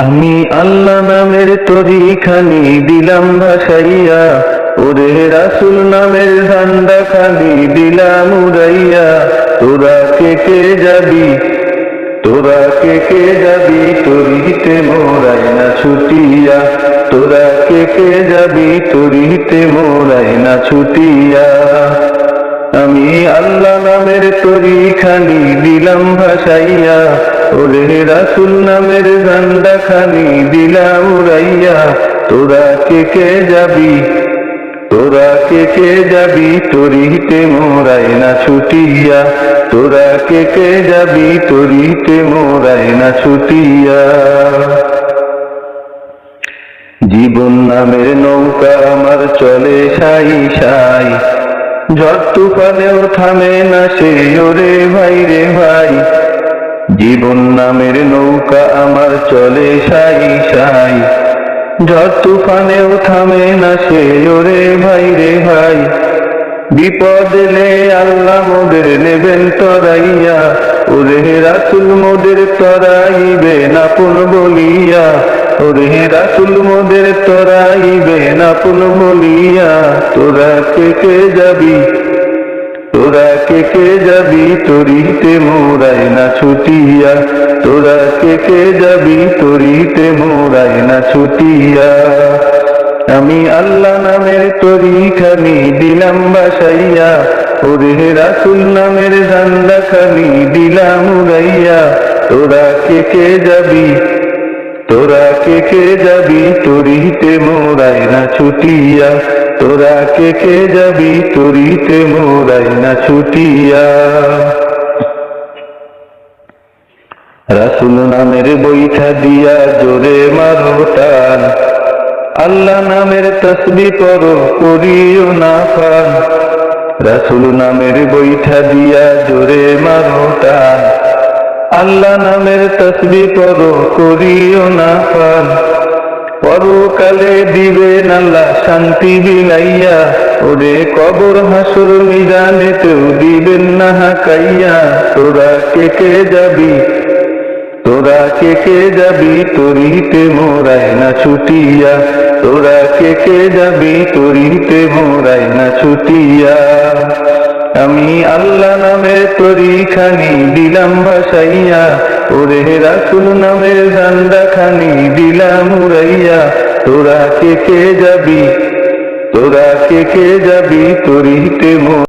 আমি আল্লাহ নামের তরি খানি দিলাম ভাসাইয়া ওরে রাসুল নামের ঝান্ডা খানি দিলাম উড়াইয়া। তোরা কে কে যাবি? তোরা কে কে যাবি? তরিতে মোরাই না ছুটিয়া। তোরা কে কে যাবি? তরিতে মোরাই না ছুটিয়া। আমি আল্লাহ নামের তরি খানি দিলাম ভাসাইয়া ওরে রাসুল খানি দিলাম উড়াইয়া, তোরা কে কে যাবি? তোরা কে কে যাবি? তরিতে মোরাই না ছুটিয়া। তোরা কে কে যাবি? তরিতে মোরাই না ছুটিয়া। জীবন নামের নৌকা আমার চলে সাই সাই। ঝড় তুফানেও থামে না সে, ওরে ভাই রে ভাই। জীবন নামের নৌকা আমার চলে সাই সাই। ঝড় তুফানেও থামে না সে ওরে ভাই রে ভাই। বিপদ এলে আল্লাহ মোদের নেবেন তরাইয়া। ওরে রাসুল মোদের তরাইবে না পুন বলিয়া। ওরে রাসুল মোদের তরাইবে না পুন বলিয়া। তোরা কে কে যাবি? তোরা কে কে যাবি তরিতে মোরাই না ছুটিয়া? তোরা কে কে যাবি তরিতে মোরাই না ছুটিয়া? আমি আল্লাহ নামের তরি খানি দিলাম বাসাইয়া, ওরে রাসুল নামের জান্দা খানি দিলাম উড়াইয়া। তোরা কে কে যাবি কে কে যাবি? তরিতে মোরাই না ছুটিয়া। তোরা কে কে যাবি? তরিতে মোরাই না ছুটিয়া। রাসুল নামের বৈঠা দিয়া জোরে মারো টান। আল্লাহ নামের তসবি করো, করিও না ফান রাসুল নামের বৈঠা দিয়া জোরে মারো টান। আল্লাহ নামের তসবি করো করিও না ফান পরকালে দিবেন আল্লাহ শান্তি বিলাইয়া। ওরে কবর হাসুর মিজানে তেও দিবেন না হাকাইয়া। তোরা কে কে যাবি? তোরা কে কে যাবি? তরিতে মোরাই না ছুটিয়া। তোরা কে কে যাবি? তরিতে মোরাই না ছুটিয়া। আমি আল্লাহ নামের তরি খানি দিলাম ভাসাইয়া ওরে রাসুল নামের খানি দিলাম উড়াইয়া। তোরা কে কে যাবি? তোরা কে কে যাবি? তরিতে